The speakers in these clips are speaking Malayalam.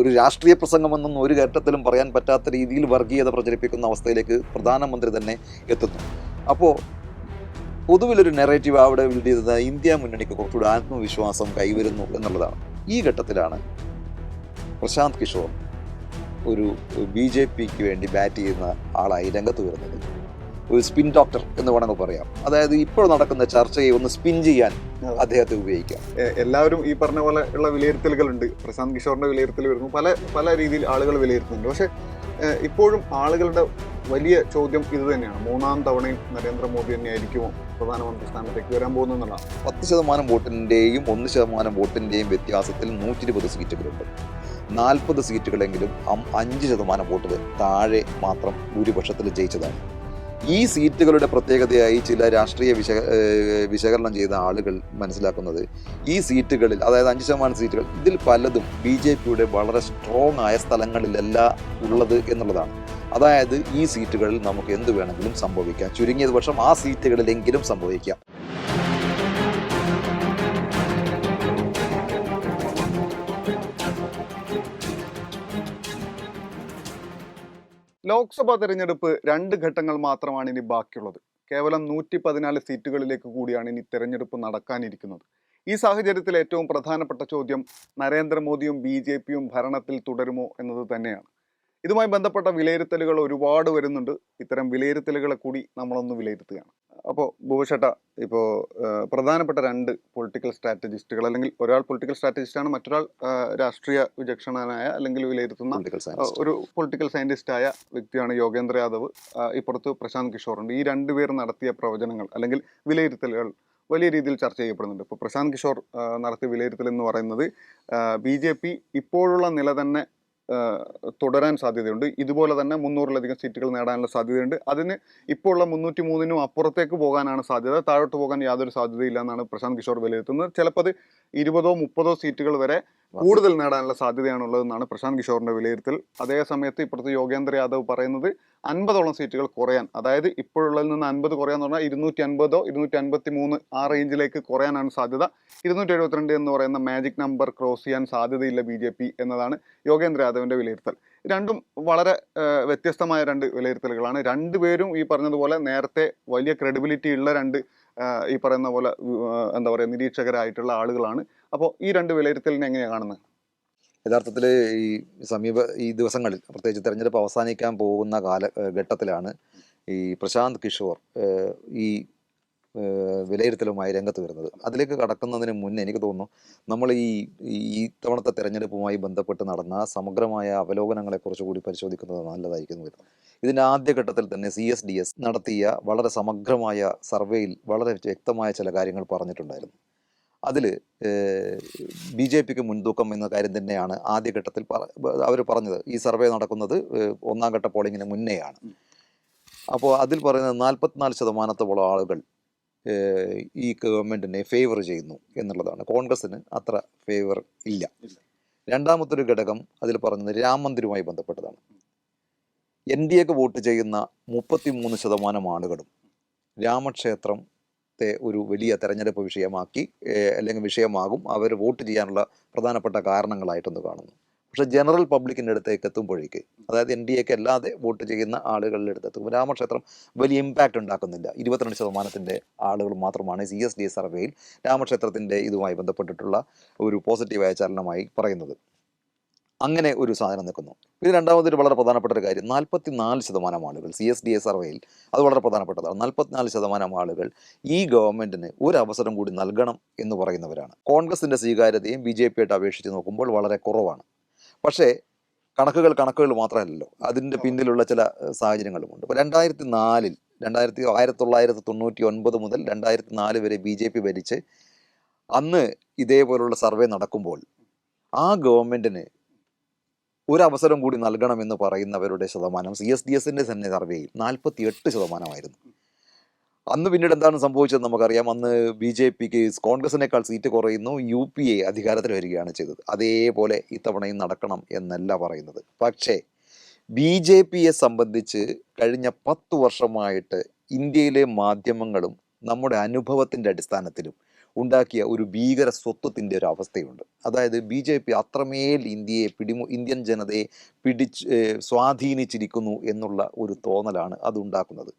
ഒരു രാഷ്ട്രീയ പ്രസംഗമെന്നൊന്നും ഒരു ഘട്ടത്തിലും പറയാൻ പറ്റാത്ത രീതിയിൽ വർഗീയത പ്രചരിപ്പിക്കുന്ന അവസ്ഥയിലേക്ക് പ്രധാനമന്ത്രി തന്നെ എത്തുന്നു. അപ്പോൾ പൊതുവിലൊരു നെറേറ്റീവ് അവിടെ ബിൽഡ് ചെയ്തത് ഇന്ത്യ മുന്നണിക്ക് കുറച്ചുകൂടി ആത്മവിശ്വാസം കൈവരുന്നു എന്നുള്ളതാണ്. ഈ ഘട്ടത്തിലാണ് പ്രശാന്ത് കിഷോർ ഒരു ബി ജെ പിക്ക് വേണ്ടി ബാറ്റ് ചെയ്യുന്ന ആളായി രംഗത്ത് വരുന്നത്. ഒരു സ്പിൻ ഡോക്ടർ എന്ന് വേണമെങ്കിൽ പറയാം. അതായത് ഇപ്പോൾ നടക്കുന്ന ചർച്ചയെ ഒന്ന് സ്പിൻ ചെയ്യാൻ അദ്ദേഹത്തെ ഉപയോഗിക്കാം. എല്ലാവരും ഈ പറഞ്ഞ പോലെ ഉള്ള വിലയിരുത്തലുകളുണ്ട്. പ്രശാന്ത് കിഷോറിന്റെ വിലയിരുത്തൽ വരുന്നു. പല പല രീതിയിൽ ആളുകൾ വിലയിരുത്തുന്നുണ്ട്. പക്ഷെ ഇപ്പോഴും ആളുകളുടെ വലിയ ചോദ്യം ഇത് തന്നെയാണ്. മൂന്നാം തവണയും നരേന്ദ്രമോദി തന്നെയായിരിക്കുമോ പ്രധാനമന്ത്രി സ്ഥാനത്തേക്ക് വരാൻ പോകുന്നതെന്നുള്ളതാണ് പത്ത് ശതമാനം വോട്ടിന്റെയും ഒന്ന് ശതമാനം വോട്ടിന്റെയും വ്യത്യാസത്തിൽ നൂറ്റി ഇരുപത് സീറ്റുകളുണ്ട്. നാൽപ്പത് സീറ്റുകളെങ്കിലും അഞ്ച് ശതമാനം വോട്ടുകൾ താഴെ മാത്രം ഭൂരിപക്ഷത്തിൽ ജയിച്ചതാണ്. ഈ സീറ്റുകളുടെ പ്രത്യേകതയായി ചില രാഷ്ട്രീയ വിശ വിശകലനം ചെയ്ത ആളുകൾ മനസ്സിലാക്കുന്നത് ഈ സീറ്റുകളിൽ അതായത് അഞ്ച് ശതമാനം സീറ്റുകൾ ഇതിൽ പലതും ബി ജെ പിയുടെ വളരെ സ്ട്രോങ് ആയ സ്ഥലങ്ങളിലല്ല ഉള്ളത് എന്നുള്ളതാണ്. അതായത് ഈ സീറ്റുകളിൽ നമുക്ക് എന്ത് വേണമെങ്കിലും സംഭവിക്കാം. ചുരുങ്ങിയത് പക്ഷം ആ സീറ്റുകളിലെങ്കിലും സംഭവിക്കാം. ലോക്സഭാ തെരഞ്ഞെടുപ്പ് രണ്ട് ഘട്ടങ്ങൾ മാത്രമാണ് ഇനി ബാക്കിയുള്ളത്. കേവലം നൂറ്റി പതിനാല് സീറ്റുകളിലേക്ക് കൂടിയാണ് ഇനി തെരഞ്ഞെടുപ്പ് നടക്കാനിരിക്കുന്നത്. ഈ സാഹചര്യത്തിൽ ഏറ്റവും പ്രധാനപ്പെട്ട ചോദ്യം നരേന്ദ്രമോദിയും ബി ജെ പിയും ഭരണത്തിൽ തുടരുമോ എന്നത് തന്നെയാണ്. ഇതുമായി ബന്ധപ്പെട്ട വിലയിരുത്തലുകൾ ഒരുപാട് വരുന്നുണ്ട്. ഇത്തരം വിലയിരുത്തലുകളെ കൂടി നമ്മളൊന്ന് വിലയിരുത്തുകയാണ്. അപ്പോൾ ഭൂഷട്ട ഇപ്പോൾ പ്രധാനപ്പെട്ട രണ്ട് പൊളിറ്റിക്കൽ സ്ട്രാറ്റജിസ്റ്റുകൾ അല്ലെങ്കിൽ ഒരാൾ പൊളിറ്റിക്കൽ സ്ട്രാറ്റജിസ്റ്റാണ് മറ്റൊരാൾ രാഷ്ട്രീയ വിചക്ഷണനായ അല്ലെങ്കിൽ വിലയിരുത്തുന്ന ഒരു പൊളിറ്റിക്കൽ സയന്റിസ്റ്റായ വ്യക്തിയാണ് യോഗേന്ദ്ര യാദവ്. ഇപ്പുറത്ത് പ്രശാന്ത് കിഷോറുണ്ട്. ഈ രണ്ടുപേർ നടത്തിയ പ്രവചനങ്ങൾ അല്ലെങ്കിൽ വിലയിരുത്തലുകൾ വലിയ രീതിയിൽ ചർച്ച ചെയ്യപ്പെടുന്നുണ്ട്. ഇപ്പോൾ പ്രശാന്ത് കിഷോർ നടത്തിയ വിലയിരുത്തൽ എന്ന് പറയുന്നത് ബി ജെ പി ഇപ്പോഴുള്ള നില തന്നെ തുടരാൻ സാധ്യതയുണ്ട്. ഇതുപോലെ തന്നെ മുന്നൂറിലധികം സീറ്റുകൾ നേടാനുള്ള സാധ്യതയുണ്ട്. അതിന് ഇപ്പോൾ ഉള്ള മുന്നൂറ്റി മൂന്നിനും അപ്പുറത്തേക്ക് പോകാനാണ് സാധ്യത. താഴോട്ട് പോകാൻ യാതൊരു സാധ്യതയില്ല എന്നാണ് പ്രശാന്ത് കിഷോർ വിലയിരുത്തുന്നത്. ചിലപ്പോൾ അത് ഇരുപതോ മുപ്പതോ സീറ്റുകൾ വരെ കൂടുതൽ നേടാനുള്ള സാധ്യതയാണുള്ളതെന്നാണ് പ്രശാന്ത് കിഷോറിന്റെ വിലയിരുത്തൽ. അതേസമയത്ത് ഇപ്പുറത്ത് യോഗേന്ദ്ര യാദവ് പറയുന്നത് അൻപതോളം സീറ്റുകൾ കുറയാൻ അതായത് ഇപ്പോഴുള്ളതിൽ നിന്ന് അൻപത് കുറയാന്ന് പറഞ്ഞാൽ ഇരുന്നൂറ്റി അൻപതോ ഇരുന്നൂറ്റി അൻപത്തി മൂന്ന് ആ റേഞ്ചിലേക്ക് കുറയാനാണ് സാധ്യത. ഇരുന്നൂറ്റി എഴുപത്തിരണ്ട് എന്ന് പറയുന്ന മാജിക് നമ്പർ ക്രോസ് ചെയ്യാൻ സാധ്യതയില്ല ബി ജെ പി എന്നതാണ് യോഗേന്ദ്ര യാദവിന്റെ വിലയിരുത്തൽ. രണ്ടും വളരെ വ്യത്യസ്തമായ രണ്ട് വിലയിരുത്തലുകളാണ്. രണ്ടുപേരും ഈ പറഞ്ഞതുപോലെ നേരത്തെ വലിയ ക്രെഡിബിലിറ്റി ഉള്ള രണ്ട് ഈ പറയുന്ന പോലെ എന്താ പറയുക നിരീക്ഷകരായിട്ടുള്ള ആളുകളാണ്. അപ്പോൾ ഈ രണ്ട് വിലയിരുത്തലിനെ എങ്ങനെയാണ് കാണുന്നത് യഥാർത്ഥത്തിൽ ഈ സമീപ ഈ ദിവസങ്ങളിൽ പ്രത്യേകിച്ച് തെരഞ്ഞെടുപ്പ് അവസാനിക്കാൻ പോകുന്ന കാല ഘട്ടത്തിലാണ് ഈ പ്രശാന്ത് കിഷോർ ഈ വിലയിരുത്തലുമായി രംഗത്ത് വരുന്നത്. അതിലേക്ക് കടക്കുന്നതിന് മുന്നേ എനിക്ക് തോന്നുന്നു നമ്മൾ ഈ ഈ തവണത്തെ തെരഞ്ഞെടുപ്പുമായി ബന്ധപ്പെട്ട് നടന്ന സമഗ്രമായ അവലോകനങ്ങളെക്കുറിച്ച് കൂടി പരിശോധിക്കുന്നത് നല്ലതായിരിക്കുന്നു ഇതിന്റെ ആദ്യഘട്ടത്തിൽ തന്നെ സി എസ് ഡി എസ് നടത്തിയ വളരെ സമഗ്രമായ സർവേയിൽ വളരെ വ്യക്തമായ ചില കാര്യങ്ങൾ പറഞ്ഞിട്ടുണ്ടായിരുന്നു. അതിൽ ബി ജെ പിക്ക് മുൻതൂക്കം എന്ന കാര്യം തന്നെയാണ് ആദ്യഘട്ടത്തിൽ അവർ പറഞ്ഞത്. ഈ സർവേ നടക്കുന്നത് ഒന്നാം ഘട്ട പോളിങ്ങിന് മുന്നേയാണ്. അപ്പോൾ അതിൽ പറയുന്നത് നാൽപ്പത്തിനാല് ശതമാനത്തോളം ആളുകൾ ഈ ഗവൺമെന്റിനെ ഫേവർ ചെയ്യുന്നു എന്നുള്ളതാണ്. കോൺഗ്രസ്സിന് അത്ര ഫേവർ ഇല്ല. രണ്ടാമത്തൊരു ഘടകം അതിൽ പറയുന്നത് രാം മന്ദിരുമായി ബന്ധപ്പെട്ടതാണ്. എൻ ഡി എക്ക് വോട്ട് ചെയ്യുന്ന മുപ്പത്തി മൂന്ന് ശതമാനം ആളുകളും രാമക്ഷേത്രത്തെ ഒരു വലിയ തെരഞ്ഞെടുപ്പ് വിഷയമാക്കി അല്ലെങ്കിൽ വിഷയമാകും. അവർ വോട്ട് ചെയ്യാനുള്ള പ്രധാനപ്പെട്ട കാരണങ്ങളായിട്ടൊന്ന് കാണുന്നു. പക്ഷെ ജനറൽ പബ്ലിക്കിന്റെ അടുത്തേക്ക് എത്തുമ്പോഴേക്ക് അതായത് എൻ ഡി എക്ക് അല്ലാതെ വോട്ട് ചെയ്യുന്ന ആളുകളുടെ അടുത്ത് എത്തുമ്പോൾ രാമക്ഷേത്രം വലിയ ഇമ്പാക്റ്റ് ഉണ്ടാക്കുന്നില്ല. ഇരുപത്തിരണ്ട് ശതമാനത്തിന്റെ ആളുകൾ മാത്രമാണ് സി എസ് ഡി സർവേയിൽ രാമക്ഷേത്രത്തിന്റെ ഇതുമായി ബന്ധപ്പെട്ടിട്ടുള്ള ഒരു പോസിറ്റീവായ ചലനമായി പറയുന്നത്. അങ്ങനെ ഒരു സാധനം നിൽക്കുന്നു. ഇത് രണ്ടാമതൊരു വളരെ പ്രധാനപ്പെട്ട ഒരു കാര്യം. നാൽപ്പത്തി നാല് ശതമാനം ആളുകൾ സി എസ് ഡി എ സർവേയിൽ അത് വളരെ പ്രധാനപ്പെട്ടതാണ്. നാൽപ്പത്തിനാല് ശതമാനം ആളുകൾ ഈ ഗവൺമെന്റിന് ഒരു അവസരം കൂടി നൽകണം എന്ന് പറയുന്നവരാണ്. കോൺഗ്രസിന്റെ സ്വീകാര്യതയും ബി ജെ പിയായിട്ട് അപേക്ഷിച്ച് നോക്കുമ്പോൾ വളരെ കുറവാണ്. പക്ഷേ കണക്കുകൾ കണക്കുകൾ മാത്രമല്ലല്ലോ. അതിന്റെ പിന്നിലുള്ള ചില സാഹചര്യങ്ങളുമുണ്ട്. ഇപ്പോൾ രണ്ടായിരത്തി നാലിൽ രണ്ടായിരത്തി ആയിരത്തി തൊള്ളായിരത്തി തൊണ്ണൂറ്റി ഒൻപത് മുതൽ രണ്ടായിരത്തി നാല് വരെ ബി ജെ പി ഭരിച്ച് അന്ന് ഇതേപോലുള്ള സർവേ നടക്കുമ്പോൾ ആ ഗവൺമെന്റിന് ഒരു അവസരം കൂടി നൽകണമെന്ന് പറയുന്നവരുടെ ശതമാനം സി എസ് ഡി എസിന്റെ തന്നെ സർവേയിൽ നാൽപ്പത്തി എട്ട് ശതമാനമായിരുന്നു. അന്ന് പിന്നീട് എന്താണ് സംഭവിച്ചത് നമുക്കറിയാം. അന്ന് ബി ജെ പിക്ക് കോൺഗ്രസിനേക്കാൾ സീറ്റ് കുറയുന്നു. യു പി എ അധികാരത്തിൽ വരികയാണ് ചെയ്തത്. അതേപോലെ ഇത്തവണയും നടക്കണം എന്നല്ല പറയുന്നത്. പക്ഷേ ബി ജെ പിയെ സംബന്ധിച്ച് കഴിഞ്ഞ പത്ത് വർഷമായിട്ട് ഇന്ത്യയിലെ മാധ്യമങ്ങളും നമ്മുടെ അനുഭവത്തിന്റെ അടിസ്ഥാനത്തിലും ഉണ്ടാക്കിയ ഒരു ഭീകര സ്വത്വത്തിന്റെ ഒരു അവസ്ഥയുണ്ട്. അതായത് ബി ജെ പി അത്രമേൽ ഇന്ത്യയെ പിടിമു ഇന്ത്യൻ ജനതയെ പിടിച്ച് സ്വാധീനിച്ചിരിക്കുന്നു എന്നുള്ള ഒരു തോന്നലാണ് അതുണ്ടാക്കുന്നത്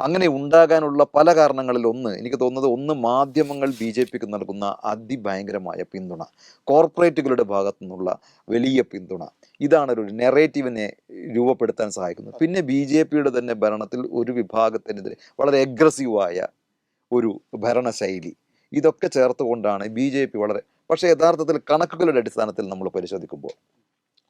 അങ്ങനെ ഉണ്ടാകാനുള്ള പല കാരണങ്ങളിൽ ഒന്ന് എനിക്ക് തോന്നുന്നത് ഒന്ന് മാധ്യമങ്ങൾ ബി ജെ പിക്ക് നൽകുന്ന അതിഭയങ്കരമായ പിന്തുണ കോർപ്പറേറ്റുകളുടെ ഭാഗത്തു നിന്നുള്ള വലിയ പിന്തുണ. ഇതാണ് ഒരു നെറേറ്റീവിനെ രൂപപ്പെടുത്താൻ സഹായിക്കുന്നത് പിന്നെ ബി ജെ പിയുടെ തന്നെ ഭരണത്തിൽ ഒരു വിഭാഗത്തിനെതിരെ വളരെ അഗ്രസീവായ ഒരു ഭരണശൈലി. ഇതൊക്കെ ചേർത്തുകൊണ്ടാണ് ബി ജെ പി വളരെ പക്ഷേ യഥാർത്ഥത്തിൽ കണക്കുകളുടെ അടിസ്ഥാനത്തിൽ നമ്മൾ പരിശോധിക്കുമ്പോൾ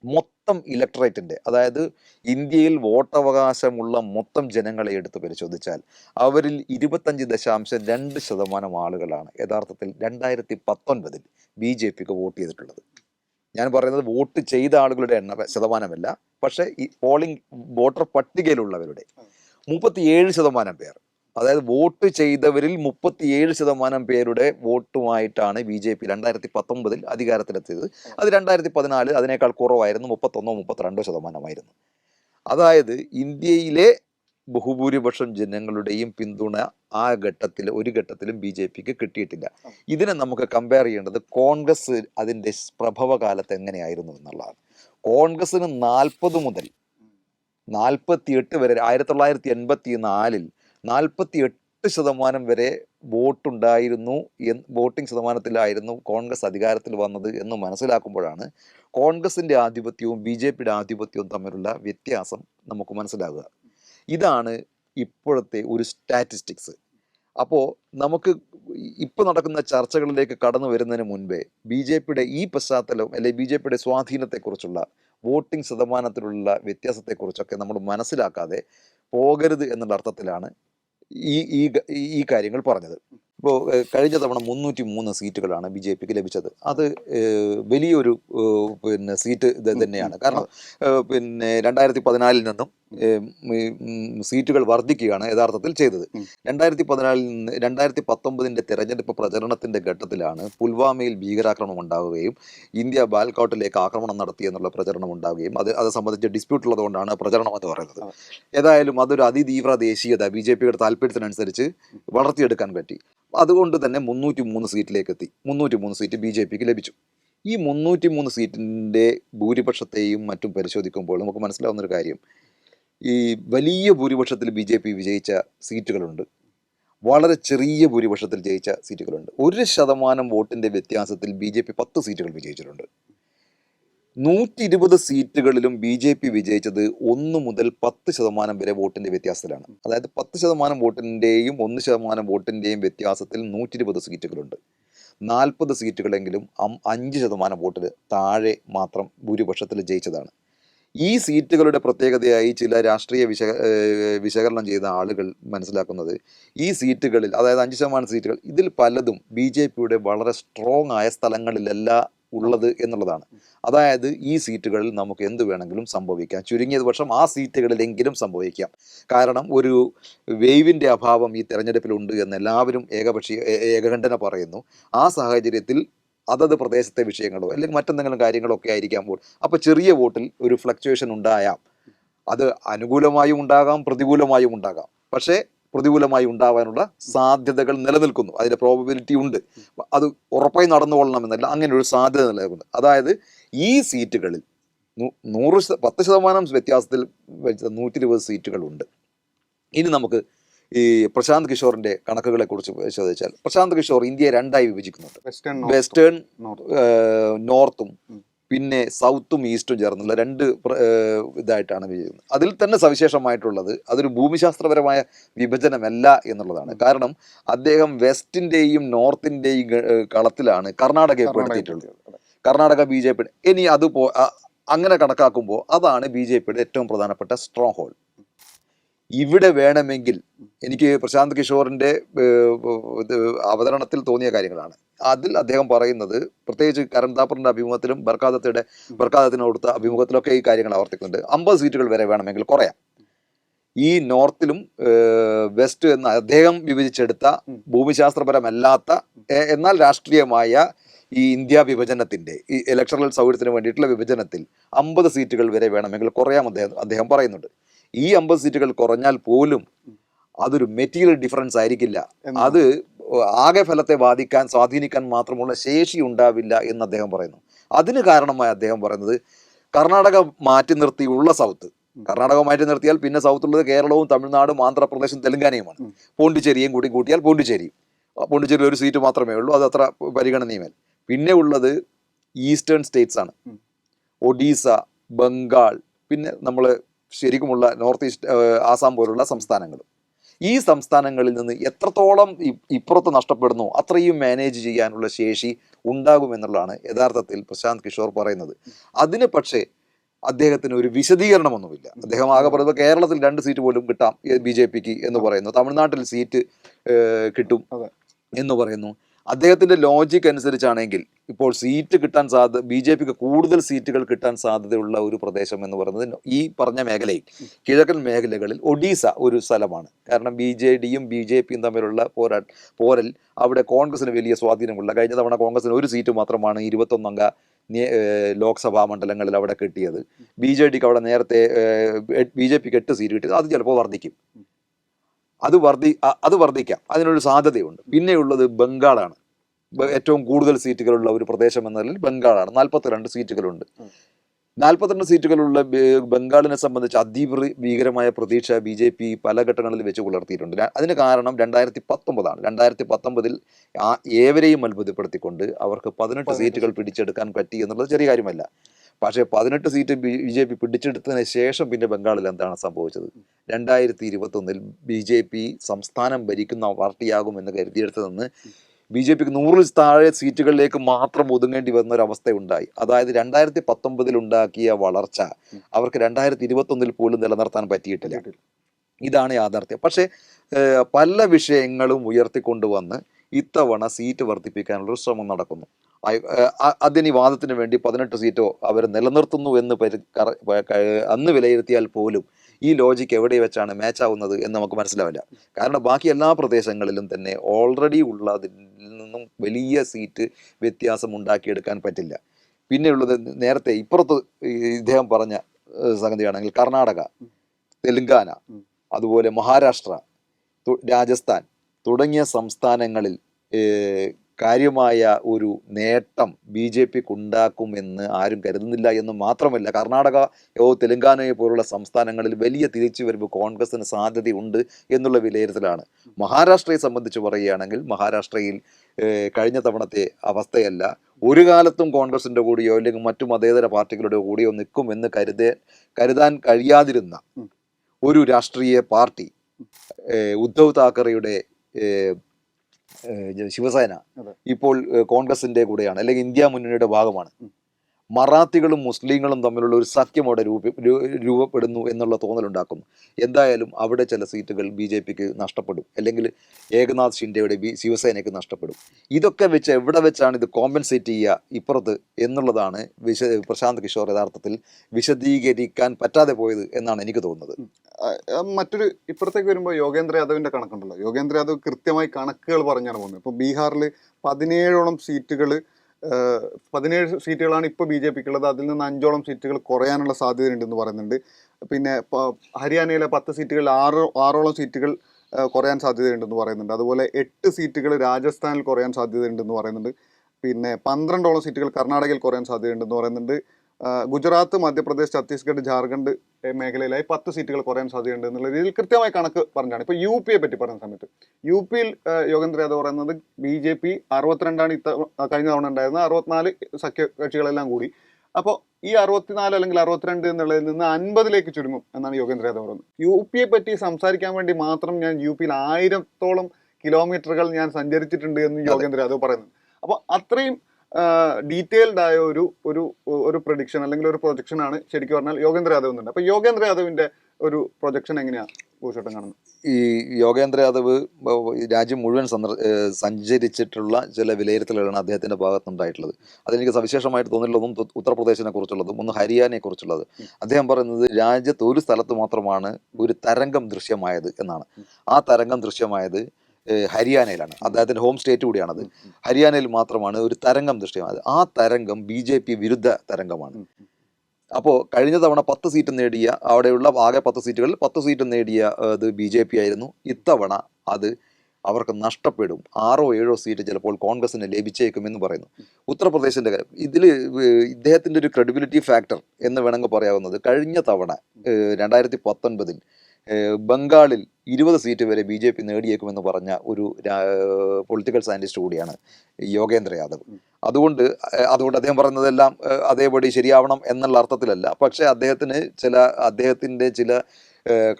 മൊത്തം ഇലക്ട്രേറ്റിന്റെ അതായത് ഇന്ത്യയിൽ വോട്ടവകാശമുള്ള മൊത്തം ജനങ്ങളെ എടുത്ത് പരിശോധിച്ചാൽ അവരിൽ ഇരുപത്തഞ്ച് ദശാംശം രണ്ട് ശതമാനം ആളുകളാണ് യഥാർത്ഥത്തിൽ രണ്ടായിരത്തി പത്തൊൻപതിൽ ബി ജെ പിക്ക് വോട്ട് ചെയ്തിട്ടുള്ളത്. ഞാൻ പറയുന്നത് വോട്ട് ചെയ്ത ആളുകളുടെ എണ്ണ ശതമാനമല്ല പക്ഷേ ഈ പോളിംഗ് വോട്ടർ പട്ടികയിലുള്ളവരുടെ മുപ്പത്തിയേഴ് ശതമാനം പേർ അതായത് വോട്ട് ചെയ്തവരിൽ മുപ്പത്തിയേഴ് ശതമാനം പേരുടെ വോട്ടുമായിട്ടാണ് ബി ജെ പി രണ്ടായിരത്തി പത്തൊമ്പതിൽ അധികാരത്തിലെത്തിയത്. അത് രണ്ടായിരത്തി പതിനാല് അതിനേക്കാൾ കുറവായിരുന്നു. മുപ്പത്തൊന്നോ മുപ്പത്തിരണ്ടോ ശതമാനമായിരുന്നു. അതായത് ഇന്ത്യയിലെ ബഹുഭൂരിപക്ഷം ജനങ്ങളുടെയും പിന്തുണ ആ ഘട്ടത്തിൽ ഒരു ഘട്ടത്തിലും ബി ജെ പിക്ക് കിട്ടിയിട്ടില്ല. ഇതിനെ നമുക്ക് കമ്പയർ ചെയ്യേണ്ടത് കോൺഗ്രസ് അതിന്റെ പ്രഭവകാലത്ത് എങ്ങനെയായിരുന്നു എന്നുള്ളതാണ്. കോൺഗ്രസിന് നാൽപ്പത് മുതൽ നാൽപ്പത്തി എട്ട് വരെ ആയിരത്തി തൊള്ളായിരത്തി എൺപത്തി നാലിൽ നാൽപ്പത്തി എട്ട് ശതമാനം വരെ വോട്ടുണ്ടായിരുന്നു വോട്ടിംഗ് ശതമാനത്തിലായിരുന്നു കോൺഗ്രസ് അധികാരത്തിൽ വന്നത് എന്ന് മനസ്സിലാക്കുമ്പോഴാണ് കോൺഗ്രസിന്റെ ആധിപത്യവും ബി ജെ പിയുടെ ആധിപത്യവും തമ്മിലുള്ള വ്യത്യാസം നമുക്ക് മനസ്സിലാകുക ഇതാണ് ഇപ്പോഴത്തെ ഒരു സ്റ്റാറ്റിസ്റ്റിക്സ്. അപ്പോൾ നമുക്ക് ഇപ്പോൾ നടക്കുന്ന ചർച്ചകളിലേക്ക് കടന്നു വരുന്നതിന് മുൻപേ ബി ജെ പിയുടെ ഈ പശ്ചാത്തലം അല്ലെങ്കിൽ ബി ജെ പിയുടെ സ്വാധീനത്തെക്കുറിച്ചുള്ള വോട്ടിംഗ് ശതമാനത്തിലുള്ള വ്യത്യാസത്തെക്കുറിച്ചൊക്കെ നമ്മൾ മനസ്സിലാക്കാതെ പോകരുത് എന്നുള്ള അർത്ഥത്തിലാണ് ഈ ഈ ഈ കാര്യങ്ങൾ പറഞ്ഞത്. ഇപ്പോൾ കഴിഞ്ഞ തവണ മുന്നൂറ്റി മൂന്ന് സീറ്റുകളാണ് ബി ജെ പിക്ക് ലഭിച്ചത്. അത് വലിയൊരു പിന്നെ സീറ്റ് ഇത് തന്നെയാണ്. കാരണം പിന്നെ രണ്ടായിരത്തി പതിനാലിൽ നിന്നും സീറ്റുകൾ വർദ്ധിക്കുകയാണ് യഥാർത്ഥത്തിൽ ചെയ്തത്. രണ്ടായിരത്തി പതിനാലിൽ നിന്ന് രണ്ടായിരത്തി പത്തൊമ്പതിന്റെ തെരഞ്ഞെടുപ്പ് പ്രചരണത്തിന്റെ ഘട്ടത്തിലാണ് പുൽവാമയിൽ ഭീകരാക്രമണം ഉണ്ടാവുകയും ഇന്ത്യ ബാൽക്കോട്ടിലേക്ക് ആക്രമണം നടത്തി എന്നുള്ള പ്രചരണം ഉണ്ടാവുകയും അത് അത് സംബന്ധിച്ച് ഡിസ്പ്യൂട്ട് ഉള്ളതുകൊണ്ടാണ് പ്രചരണം എന്ന് പറയുന്നത്. ഏതായാലും അതൊരു അതിതീവ്ര ദേശീയത ബി ജെ പിയുടെ താല്പര്യത്തിനനുസരിച്ച് വളർത്തിയെടുക്കാൻ പറ്റി. അതുകൊണ്ട് തന്നെ മുന്നൂറ്റി മൂന്ന് സീറ്റിലേക്ക് എത്തി മുന്നൂറ്റി മൂന്ന് സീറ്റ് ബി ജെ പിക്ക് ലഭിച്ചു. ഈ മുന്നൂറ്റി മൂന്ന് സീറ്റിന്റെ ഭൂരിപക്ഷത്തെയും മറ്റും പരിശോധിക്കുമ്പോൾ നമുക്ക് മനസ്സിലാവുന്നൊരു കാര്യം. ഈ വലിയ ഭൂരിപക്ഷത്തിൽ ബി ജെ പി വിജയിച്ച സീറ്റുകളുണ്ട്. വളരെ ചെറിയ ഭൂരിപക്ഷത്തിൽ ജയിച്ച സീറ്റുകളുണ്ട്. ഒരു ശതമാനം വോട്ടിന്റെ വ്യത്യാസത്തിൽ ബി ജെ പി പത്ത് സീറ്റുകൾ വിജയിച്ചിട്ടുണ്ട്. നൂറ്റി ഇരുപത് സീറ്റുകളിലും ബി ജെ പി വിജയിച്ചത് ഒന്ന് മുതൽ പത്ത് ശതമാനം വരെ വോട്ടിന്റെ വ്യത്യാസത്തിലാണ്. അതായത് പത്ത് ശതമാനം വോട്ടിന്റെയും ഒന്ന് ശതമാനം വോട്ടിന്റെയും വ്യത്യാസത്തിൽ നൂറ്റി ഇരുപത് സീറ്റുകളുണ്ട്. നാൽപ്പത് സീറ്റുകളെങ്കിലും അഞ്ച് ശതമാനം വോട്ടിൽ താഴെ മാത്രം ഭൂരിപക്ഷത്തിൽ ജയിച്ചതാണ്. ഈ സീറ്റുകളുടെ പ്രത്യേകതയായി ചില രാഷ്ട്രീയ വിശ വിശകലനം ചെയ്ത ആളുകൾ മനസ്സിലാക്കുന്നത് ഈ സീറ്റുകളിൽ അതായത് അഞ്ച് ശതമാനം സീറ്റുകൾ ഇതിൽ പലതും ബി ജെ പിയുടെ വളരെ സ്ട്രോങ് ആയ സ്ഥലങ്ങളിലല്ല ഉള്ളത് എന്നുള്ളതാണ്. അതായത് ഈ സീറ്റുകളിൽ നമുക്ക് എന്ത് വേണമെങ്കിലും സംഭവിക്കാം. ചുരുങ്ങിയത് പക്ഷം ആ സീറ്റുകളിലെങ്കിലും സംഭവിക്കാം. കാരണം ഒരു വേവിന്റെ അഭാവം ഈ തെരഞ്ഞെടുപ്പിലുണ്ട് എന്ന് എല്ലാവരും ഏകപക്ഷീയ ഏകകണ്ഠന പറയുന്നു. ആ സാഹചര്യത്തിൽ അതത് പ്രദേശത്തെ വിഷയങ്ങളോ അല്ലെങ്കിൽ മറ്റെന്തെങ്കിലും കാര്യങ്ങളോ ഒക്കെ ആയിരിക്കുമ്പോൾ അപ്പോൾ ചെറിയ വോട്ടിൽ ഒരു ഫ്ലക്ച്വേഷൻ ഉണ്ടായാം അത് അനുകൂലമായും ഉണ്ടാകാം പ്രതികൂലമായും ഉണ്ടാകാം. പക്ഷേ പ്രതികൂലമായി ഉണ്ടാവാനുള്ള സാധ്യതകൾ നിലനിൽക്കുന്നു. അതിന്റെ പ്രോബബിലിറ്റി ഉണ്ട്. അത് ഉറപ്പായി നടന്നുകൊള്ളണമെന്നല്ല അങ്ങനെ ഒരു സാധ്യത നിലനിൽക്കുന്നു. അതായത് ഈ സീറ്റുകളിൽ നൂറ് പത്ത് ശതമാനം വ്യത്യാസത്തിൽ വെച്ച നൂറ്റി ഇരുപത് സീറ്റുകളുണ്ട്. ഇനി നമുക്ക് ഈ പ്രശാന്ത് കിഷോറിന്റെ കണക്കുകളെ കുറിച്ച് പരിശോധിച്ചാൽ പ്രശാന്ത് കിഷോർ ഇന്ത്യയെ രണ്ടായി വിഭജിക്കുന്നുണ്ട്. വെസ്റ്റേൺ നോർത്തും. പിന്നെ സൗത്തും ഈസ്റ്റും ചേർന്നുള്ള രണ്ട് ഇതായിട്ടാണ് വിഭജിക്കുന്നത് അതിൽ തന്നെ സവിശേഷമായിട്ടുള്ളത് അതൊരു ഭൂമിശാസ്ത്രപരമായ വിഭജനമല്ല എന്നുള്ളതാണ്. കാരണം അദ്ദേഹം ഗ- ഏഹ്, കളത്തിലാണ് കർണാടകയെ പെടുത്തിയിട്ടുള്ളത്. കർണാടക ബി ജെ പി ഇനി അത് പോ അങ്ങനെ കണക്കാക്കുമ്പോൾ അതാണ് ബി ജെ പിയുടെ ഏറ്റവും പ്രധാനപ്പെട്ട സ്ട്രോങ് ഹോൾ ഇവിടെ വേണമെങ്കിൽ എനിക്ക് പ്രശാന്ത് കിഷോറിന്റെ ഏഹ്, അവതരണത്തിൽ തോന്നിയ കാര്യങ്ങളാണ്. അതിൽ അദ്ദേഹം പറയുന്നത് പ്രത്യേകിച്ച് കരൺ താപ്പറിന്റെ അഭിമുഖത്തിലും ബർക്കാദത്തയുടെ ബർക്കാദത്തിന് കൊടുത്ത അഭിമുഖത്തിലൊക്കെ ഈ കാര്യങ്ങൾ ആവർത്തിക്കുന്നുണ്ട്. അമ്പത് സീറ്റുകൾ വരെ വേണമെങ്കിൽ കുറയാം. ഈ നോർത്തിലും വെസ്റ്റ് എന്ന അദ്ദേഹം വിഭജിച്ചെടുത്ത. ഭൂമിശാസ്ത്രപരമല്ലാത്ത എന്നാൽ രാഷ്ട്രീയമായ ഈ ഇന്ത്യ വിഭജനത്തിന്റെ ഈ ഇലക്ഷണൽ സൗകര്യത്തിന് വേണ്ടിയിട്ടുള്ള വിഭജനത്തിൽ അമ്പത് സീറ്റുകൾ വരെ വേണമെങ്കിൽ കുറയാം അദ്ദേഹം അദ്ദേഹം പറയുന്നുണ്ട്. ഈ അമ്പത് സീറ്റുകൾ കുറഞ്ഞാൽ പോലും അതൊരു മെറ്റീരിയൽ ഡിഫറൻസ് ആയിരിക്കില്ല. അത് ആകെ ഫലത്തെ ബാധിക്കാൻ സ്വാധീനിക്കാൻ മാത്രമുള്ള ശേഷി ഉണ്ടാവില്ല എന്ന് അദ്ദേഹം പറയുന്നു. അതിന് കാരണമായി അദ്ദേഹം പറയുന്നത് കർണാടക മാറ്റി നിർത്തിയുള്ള സൗത്ത്. കർണാടക മാറ്റി നിർത്തിയാൽ പിന്നെ സൗത്തുള്ളത് കേരളവും തമിഴ്നാടും ആന്ധ്രാപ്രദേശും തെലങ്കാനയുമാണ്. പോണ്ടിച്ചേരിയും കൂടി കൂട്ടിയാൽ പോണ്ടിച്ചേരി. പോണ്ടിച്ചേരി പോണ്ടിച്ചേരിയിൽ ഒരു സീറ്റ് മാത്രമേ ഉള്ളൂ. അത് അത്ര പരിഗണനയുമല്ല പിന്നെ ഉള്ളത് ഈസ്റ്റേൺ സ്റ്റേറ്റ്സ് ആണ്. ഒഡീസ ബംഗാൾ പിന്നെ നമ്മൾ ശരിക്കുമുള്ള നോർത്ത് ഈസ്റ്റ് ആസാം പോലുള്ള സംസ്ഥാനങ്ങൾ. ഈ സംസ്ഥാനങ്ങളിൽ നിന്ന് എത്രത്തോളം ഇപ്പുറത്ത് നഷ്ടപ്പെടുന്നു അത്രയും മാനേജ് ചെയ്യാനുള്ള ശേഷി ഉണ്ടാകുമെന്നുള്ളതാണ് യഥാർത്ഥത്തിൽ പ്രശാന്ത് കിഷോർ പറയുന്നത്. അതിന് പക്ഷേ അദ്ദേഹത്തിന് ഒരു വിശദീകരണമൊന്നുമില്ല. അദ്ദേഹം ആകെ പറയുന്നത് കേരളത്തിൽ രണ്ട് സീറ്റ് പോലും കിട്ടാം ബി ജെ പിക്ക് എന്ന് പറയുന്നു. തമിഴ്നാട്ടിൽ സീറ്റ് കിട്ടും എന്ന് പറയുന്നു. അദ്ദേഹത്തിന്റെ ലോജിക് അനുസരിച്ചാണെങ്കിൽ ഇപ്പോൾ സീറ്റ് കിട്ടാൻ സാധ്യത ബി ജെ പിക്ക് കൂടുതൽ സീറ്റുകൾ കിട്ടാൻ സാധ്യതയുള്ള ഒരു പ്രദേശം എന്ന് പറയുന്നത് ഈ പറഞ്ഞ മേഖലയിൽ കിഴക്കൻ മേഖലകളിൽ ഒഡീസ ഒരു സ്ഥലമാണ്. കാരണം ബി ജെ ഡിയും ബി ജെ പിയും തമ്മിലുള്ള പോരാ പോരൽ അവിടെ കോൺഗ്രസിന് വലിയ സ്വാധീനമുള്ള കഴിഞ്ഞ തവണ കോൺഗ്രസിന് ഒരു സീറ്റ് മാത്രമാണ് ഇരുപത്തൊന്നംഗ ലോക്സഭാ മണ്ഡലങ്ങളിൽ അവിടെ കിട്ടിയത്. ബി ജെ ഡിക്ക് അവിടെ നേരത്തെ ബി ജെ പിക്ക് എട്ട് സീറ്റ് കിട്ടിയത്. അത് ചിലപ്പോൾ വർദ്ധിക്കും. അത് വർദ്ധി അത് വർദ്ധിക്കാം. അതിനൊരു സാധ്യതയുണ്ട്. പിന്നെയുള്ളത് ബംഗാളാണ്. ഏറ്റവും കൂടുതൽ സീറ്റുകളുള്ള ഒരു പ്രദേശം എന്ന നിലയിൽ ബംഗാളാണ്. നാൽപ്പത്തിരണ്ട് സീറ്റുകളുണ്ട്. നാൽപ്പത്തിരണ്ട് സീറ്റുകളുള്ള ബംഗാളിനെ സംബന്ധിച്ച് അതീവ ഭീകരമായ പ്രതീക്ഷ ബി ജെ പി പല ഘട്ടങ്ങളിൽ വെച്ച് പുലർത്തിയിട്ടുണ്ട്. അതിന് കാരണം രണ്ടായിരത്തി പത്തൊമ്പതാണ് രണ്ടായിരത്തി പത്തൊമ്പതിൽ ആ ഏവരെയും അത്ഭുതപ്പെടുത്തിക്കൊണ്ട് അവർക്ക് പതിനെട്ട് സീറ്റുകൾ പിടിച്ചെടുക്കാൻ പറ്റി എന്നുള്ളത് ചെറിയ കാര്യമല്ല. പക്ഷേ പതിനെട്ട് സീറ്റ് ബി ജെ പി പിടിച്ചെടുത്തതിന് ശേഷം പിന്നെ ബംഗാളിൽ എന്താണ് സംഭവിച്ചത്? രണ്ടായിരത്തി ഇരുപത്തൊന്നിൽ ബി ജെ പി സംസ്ഥാനം ഭരിക്കുന്ന പാർട്ടിയാകുമെന്ന് കരുതിയെടുത്തതെന്ന് ബി ജെ പിക്ക് നൂറിൽ താഴെ സീറ്റുകളിലേക്ക് മാത്രം ഒതുങ്ങേണ്ടി വന്ന ഒരു അവസ്ഥയുണ്ടായി അതായത് രണ്ടായിരത്തി പത്തൊമ്പതിൽ ഉണ്ടാക്കിയ വളർച്ച അവർക്ക് രണ്ടായിരത്തി ഇരുപത്തൊന്നിൽ പോലും നിലനിർത്താൻ പറ്റിയിട്ടില്ല. ഇതാണ് യാഥാർത്ഥ്യം. പക്ഷേ പല വിഷയങ്ങളും ഉയർത്തിക്കൊണ്ടുവന്ന് ഇത്തവണ സീറ്റ് വർദ്ധിപ്പിക്കാനുള്ള ശ്രമം നടക്കുന്നു. അതിന് വാദത്തിന് വേണ്ടി പതിനെട്ട് സീറ്റോ അവർ നിലനിർത്തുന്നു എന്ന് അന്ന് വിലയിരുത്തിയാൽ പോലും ഈ ലോജിക്ക് എവിടെ വെച്ചാണ് മാച്ച് ആവുന്നത് എന്ന് നമുക്ക് മനസ്സിലാവില്ല. കാരണം ബാക്കി എല്ലാ പ്രദേശങ്ങളിലും തന്നെ ഓൾറെഡി ഉള്ളതിൽ നിന്നും വലിയ സീറ്റ് വ്യത്യാസം ഉണ്ടാക്കിയെടുക്കാൻ പറ്റില്ല. പിന്നെയുള്ളത് നേരത്തെ ഇപ്പുറത്ത് ഇദ്ദേഹം പറഞ്ഞ സംഗതിയാണെങ്കിൽ കർണാടക തെലുങ്കാന അതുപോലെ മഹാരാഷ്ട്ര രാജസ്ഥാൻ തുടങ്ങിയ സംസ്ഥാനങ്ങളിൽ കാര്യമായ ഒരു നേട്ടം ബി ജെ പിക്ക് ഉണ്ടാക്കുമെന്ന് ആരും കരുതുന്നില്ല എന്ന് മാത്രമല്ല കർണാടകയോ തെലങ്കാനയോ പോലുള്ള സംസ്ഥാനങ്ങളിൽ വലിയ തിരിച്ചുവരവ് കോൺഗ്രസിന് സാധ്യതയുണ്ട് എന്നുള്ള വിലയിരുത്തലാണ്. മഹാരാഷ്ട്രയെ സംബന്ധിച്ച് പറയുകയാണെങ്കിൽ മഹാരാഷ്ട്രയിൽ കഴിഞ്ഞ തവണത്തെ അവസ്ഥയല്ല. ഒരു കാലത്തും കോൺഗ്രസിന്റെ കൂടിയോ അല്ലെങ്കിൽ മറ്റു മതേതര പാർട്ടികളുടെ കൂടിയോ നിൽക്കുമെന്ന് കരുതേ കരുതാൻ കഴിയാതിരുന്ന ഒരു രാഷ്ട്രീയ പാർട്ടി ഉദ്ധവ് താക്കറെയുടെ ശിവസേന. ഇപ്പോൾ കോൺഗ്രസിന്റെ കൂടെയാണ് അല്ലെങ്കിൽ ഇന്ത്യ മുന്നണിയുടെ ഭാഗമാണ്. മറാത്തികളും മുസ്ലിങ്ങളും തമ്മിലുള്ള ഒരു സഖ്യം അവിടെ രൂപ രൂപപ്പെടുന്നു എന്നുള്ള തോന്നലുണ്ടാക്കുന്നു. എന്തായാലും അവിടെ ചില സീറ്റുകൾ ബി ജെ പിക്ക് നഷ്ടപ്പെടും. അല്ലെങ്കിൽ ഏകനാഥ് ഷിൻഡെയുടെ ബി ശിവസേനയ്ക്ക് നഷ്ടപ്പെടും. ഇതൊക്കെ വെച്ച് എവിടെ വെച്ചാണ് ഇത് കോമ്പൻസേറ്റ് ചെയ്യുക ഇപ്പുറത്ത് എന്നുള്ളതാണ് വിശ പ്രശാന്ത് കിഷോർ യഥാർത്ഥത്തിൽ വിശദീകരിക്കാൻ പറ്റാതെ പോയത് എന്നാണ് എനിക്ക് തോന്നുന്നത്. മറ്റൊരു ഇപ്പുറത്തേക്ക് വരുമ്പോൾ യോഗേന്ദ്ര യാദവിന്റെ കണക്കുണ്ടല്ലോ. യോഗേന്ദ്ര യാദവ് കൃത്യമായി കണക്കുകൾ പറഞ്ഞാണ് പോകുന്നത്. ഇപ്പോൾ ബീഹാറിൽ പതിനേഴോളം സീറ്റുകൾ പതിനേഴ് സീറ്റുകളാണ് ഇപ്പോൾ ബി ജെ പിക്ക് ഉള്ളത് അതിൽ നിന്ന് അഞ്ചോളം സീറ്റുകൾ കുറയാനുള്ള സാധ്യതയുണ്ടെന്ന് പറയുന്നുണ്ട്. പിന്നെ ഹരിയാനയിലെ പത്ത് സീറ്റുകളിൽ ആറ് ആറോളം സീറ്റുകൾ കുറയാൻ സാധ്യതയുണ്ടെന്ന് പറയുന്നുണ്ട്. അതുപോലെ എട്ട് സീറ്റുകൾ രാജസ്ഥാനിൽ കുറയാൻ സാധ്യതയുണ്ടെന്ന് പറയുന്നുണ്ട്. പിന്നെ പന്ത്രണ്ടോളം സീറ്റുകൾ കർണാടകയിൽ കുറയാൻ സാധ്യതയുണ്ടെന്ന് പറയുന്നുണ്ട്. ഗുജറാത്ത് മധ്യപ്രദേശ് ഛത്തീസ്ഗഡ് ജാർഖണ്ഡ് മേഖലയിലായി പത്ത് സീറ്റുകൾ കുറയാൻ സാധ്യതയുണ്ട് എന്നുള്ള രീതിയിൽ കൃത്യമായി കണക്ക് പറഞ്ഞാണ്. ഇപ്പോൾ യു പിയെ പറ്റി പറയുന്ന സമയത്ത്. യു പിയിൽ യോഗേന്ദ്ര യാദവ് പറയുന്നത് ബി ജെ പി അറുപത്തിരണ്ടാണ് ഇത്ത കഴിഞ്ഞ തവണ ഉണ്ടായിരുന്നത്. അറുപത്തിനാല് സഖ്യ കക്ഷികളെല്ലാം കൂടി. അപ്പോൾ ഈ അറുപത്തിനാല് അല്ലെങ്കിൽ അറുപത്തിരണ്ട് എന്നുള്ളതിൽ നിന്ന് അൻപതിലേക്ക് ചുരുങ്ങും എന്നാണ് യോഗേന്ദ്ര യാദവ് പറയുന്നത്. യു പിയെ പറ്റി സംസാരിക്കാൻ വേണ്ടി മാത്രം ഞാൻ യു പിയിൽ ആയിരത്തോളം കിലോമീറ്ററുകൾ ഞാൻ സഞ്ചരിച്ചിട്ടുണ്ട് എന്ന് യോഗേന്ദ്ര യാദവ് പറയുന്നത്. അപ്പോൾ അത്രയും ഡീറ്റെയിൽഡ് ആയ ഒരു ഒരു ഒരു പ്രൊഡിക്ഷൻ അല്ലെങ്കിൽ ഒരു പ്രൊജക്ഷൻ ആണ് ശരിക്കും പറഞ്ഞാൽ യോഗേന്ദ്ര യാദവ് എന്നുണ്ട്. അപ്പൊ യോഗേന്ദ്ര യാദവിന്റെ ഒരു പ്രൊജക്ഷൻ എങ്ങനെയാ ഭൂഷട്ടം കാണുന്നത്? ഈ യോഗേന്ദ്ര യാദവ് രാജ്യം മുഴുവൻ സഞ്ചരിച്ചിട്ടുള്ള ചില വിലയിരുത്തലുകളാണ് അദ്ദേഹത്തിന്റെ ഭാഗത്തുണ്ടായിട്ടുള്ളത് അതെനിക്ക് സവിശേഷമായിട്ട് തോന്നിയിട്ടുള്ളതും ഉത്തർപ്രദേശിനെ കുറിച്ചുള്ളതും ഒന്ന് ഹരിയാനയെ കുറിച്ചുള്ളത്. അദ്ദേഹം പറയുന്നത് രാജ്യത്ത് ഒരു സ്ഥലത്ത് മാത്രമാണ് ഒരു തരംഗം ദൃശ്യമായത് എന്നാണ്. ആ തരംഗം ദൃശ്യമായത് ഹരിയാനയിലാണ്. അദ്ദേഹത്തിന്റെ ഹോം സ്റ്റേറ്റ് കൂടിയാണത്. ഹരിയാനയിൽ മാത്രമാണ് ഒരു തരംഗം ദൃശ്യമായത് ആ തരംഗം ബി ജെ പി വിരുദ്ധ തരംഗമാണ്. അപ്പോൾ കഴിഞ്ഞ തവണ പത്ത് സീറ്റ് നേടിയ അവിടെയുള്ള ആകെ പത്ത് സീറ്റുകളിൽ പത്ത് സീറ്റ് നേടിയ ഇത് ബി ജെ പി ആയിരുന്നു. ഇത്തവണ അത് അവർക്ക് നഷ്ടപ്പെടും. ആറോ ഏഴോ സീറ്റ് ചിലപ്പോൾ കോൺഗ്രസിന് ലഭിച്ചേക്കുമെന്ന് പറയുന്നു. ഉത്തർപ്രദേശിന്റെ കാര്യം. ഇതിൽ ഇദ്ദേഹത്തിന്റെ ഒരു ക്രെഡിബിലിറ്റി ഫാക്ടർ എന്ന് വേണമെങ്കിൽ പറയാവുന്നത് കഴിഞ്ഞ തവണ രണ്ടായിരത്തി പത്തൊൻപതിൽ ബംഗാളിൽ ഇരുപത് സീറ്റ് വരെ ബി ജെ പി നേടിയേക്കുമെന്ന് പറഞ്ഞ ഒരു പൊളിറ്റിക്കൽ സയന്റിസ്റ്റ് കൂടിയാണ് യോഗേന്ദ്ര യാദവ്. അതുകൊണ്ട് അതുകൊണ്ട് അദ്ദേഹം പറയുന്നതെല്ലാം ഏഹ്, അതേപടി ശരിയാവണം എന്നുള്ള അർത്ഥത്തിലല്ല. പക്ഷേ അദ്ദേഹത്തിന് ചില അദ്ദേഹത്തിന്റെ ചില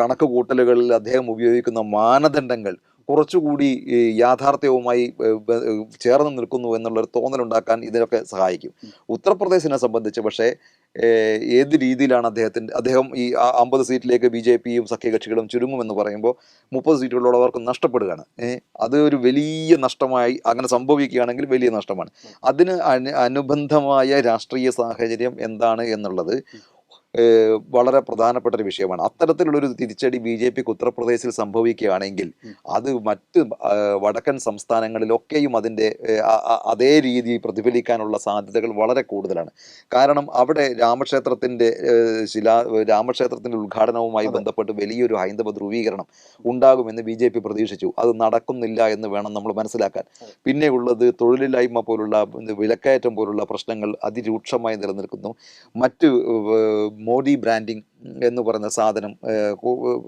കണക്ക് കൂട്ടലുകളിൽ അദ്ദേഹം ഉപയോഗിക്കുന്ന മാനദണ്ഡങ്ങൾ കുറച്ചുകൂടി യാഥാർത്ഥ്യവുമായി ചേർന്ന് നിൽക്കുന്നു എന്നുള്ളൊരു തോന്നലുണ്ടാക്കാൻ ഇതിനൊക്കെ സഹായിക്കും. ഉത്തർപ്രദേശിനെ സംബന്ധിച്ച് പക്ഷേ ഏത് രീതിയിലാണ് അദ്ദേഹത്തിന്റെ അദ്ദേഹം ഈ അമ്പത് സീറ്റിലേക്ക് ബി ജെ പിയും സഖ്യകക്ഷികളും ചുരുങ്ങുമെന്ന് പറയുമ്പോൾ മുപ്പത് സീറ്റുകളുള്ളവർക്ക് നഷ്ടപ്പെടുകയാണ്. അത് ഒരു വലിയ നഷ്ടമായി അങ്ങനെ സംഭവിക്കുകയാണെങ്കിൽ വലിയ നഷ്ടമാണ്. അതിന് അനു അനുബന്ധമായ രാഷ്ട്രീയ സാഹചര്യം എന്താണ് എന്നുള്ളത് വളരെ പ്രധാനപ്പെട്ട ഒരു വിഷയമാണ്. അത്തരത്തിലുള്ളൊരു തിരിച്ചടി ബി ജെ പിക്ക് ഉത്തർപ്രദേശിൽ സംഭവിക്കുകയാണെങ്കിൽ അത് മറ്റ് വടക്കൻ സംസ്ഥാനങ്ങളിലൊക്കെയും അതിന്റെ അതേ രീതി പ്രതിഫലിക്കാനുള്ള സാധ്യതകൾ വളരെ കൂടുതലാണ്. കാരണം അവിടെ രാമക്ഷേത്രത്തിന്റെ ശിലാ രാമക്ഷേത്രത്തിന്റെ ഉദ്ഘാടനവുമായി ബന്ധപ്പെട്ട് വലിയൊരു ഹൈന്ദവ ധ്രുവീകരണം ഉണ്ടാകുമെന്ന് ബി ജെ പി പ്രതീക്ഷിച്ചു. അത് നടക്കുന്നില്ല എന്ന് വേണം നമ്മൾ മനസ്സിലാക്കാൻ. പിന്നെയുള്ളത് തൊഴിലില്ലായ്മ പോലുള്ള വിലക്കയറ്റം പോലുള്ള പ്രശ്നങ്ങൾ അതിരൂക്ഷമായി നിലനിൽക്കുന്നു. മറ്റ് മോഡി ബ്രാൻഡിങ് എന്ന് പറയുന്ന സാധനം